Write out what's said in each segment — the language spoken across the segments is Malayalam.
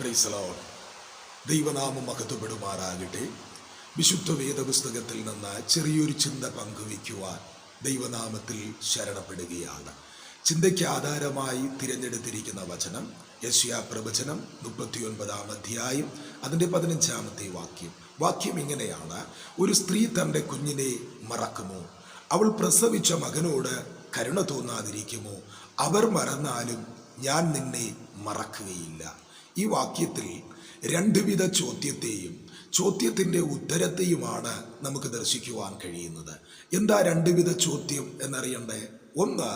പ്രൈസലോൺ ദൈവനാമം മഹത്വപ്പെടുമാറാകട്ടെ. വിശുദ്ധ വേദപുസ്തകത്തിൽ നിന്ന് ചെറിയൊരു ചിന്ത പങ്കുവയ്ക്കുവാൻ ദൈവനാമത്തിൽ ശരണപ്പെടുകയാണ്. ചിന്തയ്ക്ക് ആധാരമായി തിരഞ്ഞെടുത്തിരിക്കുന്ന വചനം യശ്യാ പ്രവചനം മുപ്പത്തിയൊൻപതാം അധ്യായം അതിന്റെ പതിനഞ്ചാമത്തെ വാക്യം. വാക്യം ഇങ്ങനെയാണ്. ഒരു സ്ത്രീ തന്റെ കുഞ്ഞിനെ മറക്കുമോ? അവൾ പ്രസവിച്ച മകനോട് കരുണ തോന്നാതിരിക്കുമോ? അവർ മറന്നാലും ഞാൻ നിന്നെ മറക്കുകയില്ല. ഈ വാക്യത്തിൽ രണ്ടുവിധ ചോദ്യത്തെയും ചോദ്യത്തിന്റെ ഉത്തരത്തെയുമാണ് നമുക്ക് ദർശിക്കുവാൻ കഴിയുന്നത്. എന്താ രണ്ടുവിധ ചോദ്യം എന്നറിയണ്ടേ? ഒന്ന്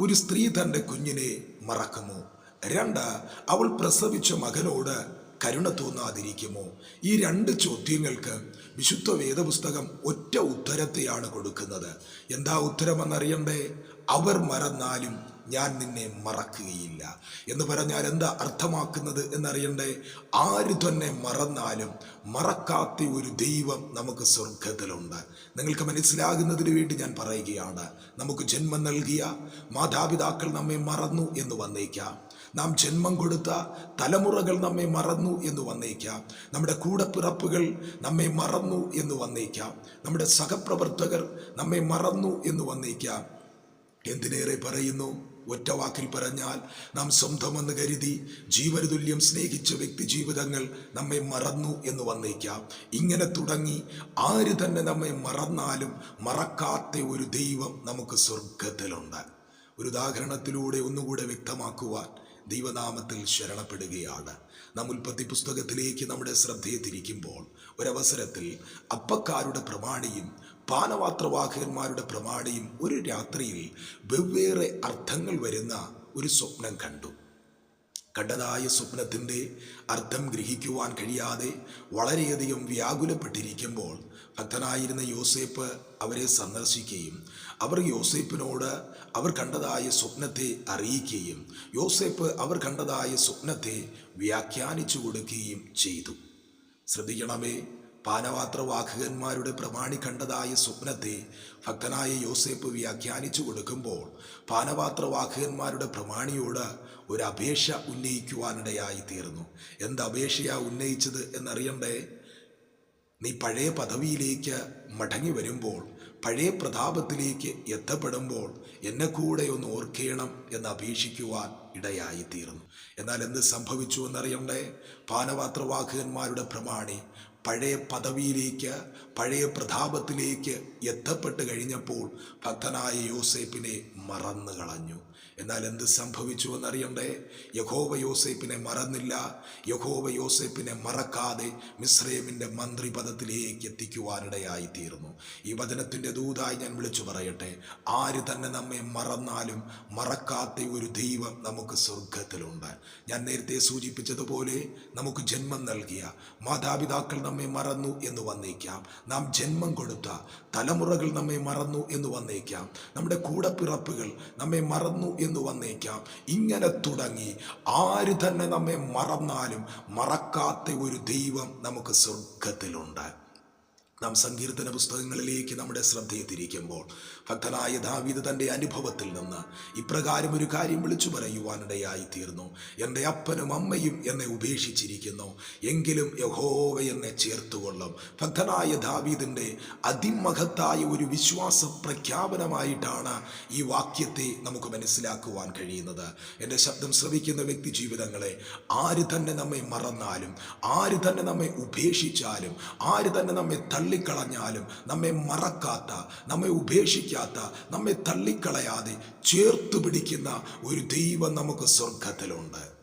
ഒരു സ്ത്രീ തന്റെ കുഞ്ഞിനെ മറക്കുമോ രണ്ട് അവൾ പ്രസവിച്ച മകനോട് കരുണ തോന്നാതിരിക്കുമോ? ഈ രണ്ട് ചോദ്യങ്ങൾക്ക് വിശുദ്ധ വേദപുസ്തകം ഒറ്റ ഉത്തരത്തെയാണ് കൊടുക്കുന്നത്. എന്താ ഉത്തരമെന്നറിയണ്ടേ? അവർ മറന്നാലും ഞാൻ നിന്നെ മറക്കുകയില്ല. എന്ന് പറഞ്ഞാൽ എന്താ അർത്ഥമാക്കുന്നത് എന്നറിയണ്ടേ? ആര് തന്നെ മറന്നാലും മറക്കാത്ത ഒരു ദൈവം നമുക്ക് സ്വർഗത്തിലുണ്ട് നിങ്ങൾക്ക് മനസ്സിലാകുന്നതിന് വേണ്ടി ഞാൻ പറയുകയാണ്. നമുക്ക് ജന്മം നൽകിയ മാതാപിതാക്കൾ നമ്മെ മറന്നു എന്ന് വന്നേക്കാം. നാം ജന്മം കൊടുത്ത തലമുറകൾ നമ്മെ മറന്നു എന്ന് വന്നേക്കാം. നമ്മുടെ കൂടപ്പിറപ്പുകൾ നമ്മെ മറന്നു എന്ന് വന്നേക്കാം. നമ്മുടെ സഹപ്രവർത്തകർ നമ്മെ മറന്നു എന്ന് വന്നേക്കാം. എന്തിനേറെ പറയുന്നു? ഒറ്റ വാക്കിൽ പറഞ്ഞാൽ നാം സ്വന്തമെന്ന് കരുതി ജീവനതുല്യം സ്നേഹിച്ച വ്യക്തി ജീവിതങ്ങൾ നമ്മെ മറന്നു എന്ന് വന്നേക്കാം. ഇങ്ങനെ തുടങ്ങി ആര് തന്നെ നമ്മെ മറന്നാലും മറക്കാത്ത ഒരു ദൈവം നമുക്ക് സ്വർഗത്തിലുണ്ട്. ഒരു ഉദാഹരണത്തിലൂടെ ഒന്നുകൂടെ വ്യക്തമാക്കുവാൻ ദൈവനാമത്തിൽ ശരണപ്പെടുകയാണ്. നാം ഉൽപ്പത്തി പുസ്തകത്തിലേക്ക് നമ്മുടെ ശ്രദ്ധയെ തിരിക്കുമ്പോൾ ഒരവസരത്തിൽ അപ്പക്കാരുടെ പ്രമാണിയും പാനപാത്രവാഹകന്മാരുടെ പ്രമാണിയും ഒരു രാത്രിയിൽ വെവ്വേറെ അർത്ഥങ്ങൾ വരുന്ന ഒരു സ്വപ്നം കണ്ടു. കണ്ടതായ സ്വപ്നത്തിന്റെ അർത്ഥം ഗ്രഹിക്കുവാൻ കഴിയാതെ വളരെയധികം വ്യാകുലപ്പെട്ടിരിക്കുമ്പോൾ ഭക്തനായിരുന്ന യോസേപ്പ് അവരെ സന്ദർശിക്കുകയും അവർ യോസേപ്പിനോട് അവർ കണ്ടതായ സ്വപ്നത്തെ അറിയിക്കുകയും യോസേപ്പ് അവർ കണ്ടതായ സ്വപ്നത്തെ വ്യാഖ്യാനിച്ചു കൊടുക്കുകയും ചെയ്തു. ശ്രദ്ധിക്കണമേ പാനപാത്രവാഹകന്മാരുടെ പ്രമാണി കണ്ടതായ സ്വപ്നത്തെ ഭക്തനായ യോസേപ്പ് വ്യാഖ്യാനിച്ചു കൊടുക്കുമ്പോൾ പാനപാത്ര വാഹകന്മാരുടെ പ്രമാണിയോട് ഒരു അപേക്ഷ ഉന്നയിക്കുവാനിടയായി തീർന്നു എന്ത് അപേക്ഷയാ ഉന്നയിച്ചത് എന്നറിയണ്ടേ? നീ പഴയ പദവിയിലേക്ക് മടങ്ങി വരുമ്പോൾ പഴയ പ്രതാപത്തിലേക്ക് എത്തപ്പെടുമ്പോൾ എന്നെ കൂടെ ഒന്ന് ഓർക്കണം എന്ന് അപേക്ഷിക്കുവാൻ ഇടയായി തീർന്നു എന്നാൽ എന്ത് സംഭവിച്ചു എന്നറിയണ്ടേ? പാനപാത്രവാഹകന്മാരുടെ പ്രമാണി പഴയ പദവിയിലേക്ക് പഴയ പ്രതാപത്തിലേക്ക് എത്തപ്പെട്ട് കഴിഞ്ഞപ്പോൾ ഭക്തനായ യോസേപ്പിനെ മറന്നു കളഞ്ഞു. എന്നാൽ എന്ത് സംഭവിച്ചു എന്നറിയണ്ടേ യഹോവ യോസേപ്പിനെ മറന്നില്ല. യഹോവ യോസേപ്പിനെ മറക്കാതെ മിശ്രേമിന്റെ മന്ത്രി പദത്തിലേക്ക് എത്തിക്കുവാനിടയായി തീർന്നു ഈ വചനത്തിന്റെ ദൂതായി ഞാൻ വിളിച്ചു പറയട്ടെ. ആര് തന്നെ നമ്മെ മറന്നാലും മറക്കാത്ത ഒരു ദൈവം നമുക്ക് സ്വർഗത്തിലുണ്ട് ഞാൻ നേരത്തെ സൂചിപ്പിച്ചതുപോലെ നമുക്ക് ജന്മം നൽകിയ മാതാപിതാക്കൾ നമ്മെ മറന്നു എന്ന് വന്നേക്കാം. നാം ജന്മം കൊടുത്ത തലമുറകൾ നമ്മെ മറന്നു എന്ന് വന്നേക്കാം. നമ്മുടെ കൂടപ്പിറപ്പുകൾ നമ്മെ മറന്നു എന്ന് വന്നേക്കാം. ഇങ്ങനെ തുടങ്ങി ആര് തന്നെ നമ്മെ മറന്നാലും മറക്കാത്ത ഒരു ദൈവം നമുക്ക് സ്വർഗത്തിലുണ്ട് നാം സങ്കീർത്തന പുസ്തകങ്ങളിലേക്ക് നമ്മുടെ ശ്രദ്ധയെ തിരിക്കുമ്പോൾ ഭക്തനായ ദാവീദ് തന്റെ അനുഭവത്തിൽ നിന്ന് ഇപ്രകാരം ഒരു കാര്യം വിളിച്ചു പറയുവാനിടയായി തീർന്നു. എന്റെ അപ്പനും അമ്മയും എന്നെ ഉപേക്ഷിച്ചിരിക്കുന്നു. എങ്കിലും യഹോവ എന്നെ ചേർത്തുകൊള്ളും. ഭക്തനായ ദാവീദിന്റെ അതിമഹത്തായ ഒരു വിശ്വാസ പ്രഖ്യാപനമായിട്ടാണ് ഈ വാക്യത്തെ നമുക്ക് മനസ്സിലാക്കുവാൻ കഴിയുന്നത്. എന്റെ ശബ്ദം ശ്രവിക്കുന്ന വ്യക്തി ജീവിതങ്ങളെ ആര് തന്നെ നമ്മെ മറന്നാലും ആര് തന്നെ നമ്മെ ഉപേക്ഷിച്ചാലും ആര് തന്നെ നമ്മെ തള്ളിക്കളഞ്ഞാലും നമ്മെ മറക്കാത്ത നമ്മെ ഉപേക്ഷിക്കാത്ത നമ്മെ തള്ളിക്കളയാതെ ചേർത്ത് പിടിക്കുന്ന ഒരു ദൈവം നമുക്ക് സ്വർഗത്തിലുണ്ട്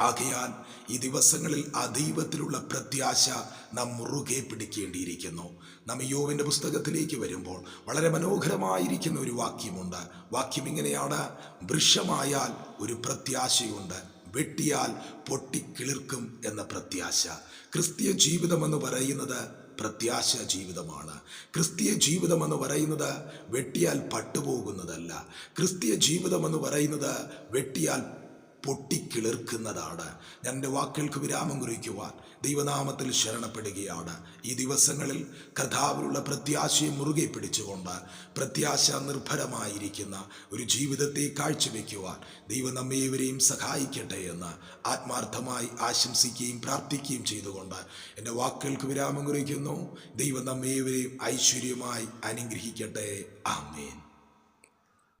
ആകയാൽ ഈ ദിവസങ്ങളിൽ ആ ദൈവത്തിലുള്ള പ്രത്യാശ നാം മുറുകെ പിടിക്കേണ്ടിയിരിക്കുന്നു. നാം യോവിന്റെ പുസ്തകത്തിലേക്ക് വരുമ്പോൾ വളരെ മനോഹരമായിരിക്കുന്ന ഒരു വാക്യമുണ്ട്. വാക്യം ഇങ്ങനെയാണ്. വൃക്ഷമായാൽ ഒരു പ്രത്യാശയുണ്ട് വെട്ടിയാൽ പൊട്ടിക്കിളിർക്കും എന്ന പ്രത്യാശ. ക്രിസ്തീയ ജീവിതമെന്ന് പറയുന്നത് പ്രത്യാശ ജീവിതമാണ്. ക്രിസ്തീയ ജീവിതം എന്ന് പറയുന്നത് വെട്ടിയാൽ പട്ടുപോകുന്നതല്ല. ക്രിസ്തീയ ജീവിതം എന്ന് പറയുന്നത് വെട്ടിയാൽ പൊട്ടിക്കിളിർക്കുന്നതാണ്. എന്റെ വാക്കുകൾക്ക് വിരാമം കുറിക്കുവാൻ ദൈവനാമത്തിൽ ശരണപ്പെടുകയാണ്. ഈ ദിവസങ്ങളിൽ കഥാവിലുള്ള പ്രത്യാശയെ മുറുകെ പിടിച്ചുകൊണ്ട് പ്രത്യാശ നിർഭരമായിരിക്കുന്ന ഒരു ജീവിതത്തെ കാഴ്ചവെക്കുവാൻ ദൈവം നമ്മേവരെയും സഹായിക്കട്ടെ എന്ന് ആത്മാർത്ഥമായി ആശംസിക്കുകയും പ്രാർത്ഥിക്കുകയും ചെയ്തുകൊണ്ട് എന്റെ വാക്കുകൾക്ക് വിരാമം കുറിക്കുന്നു. ദൈവം നമ്മേവരെയും ഐശ്വര്യമായി അനുഗ്രഹിക്കട്ടെ. ആമേൻ.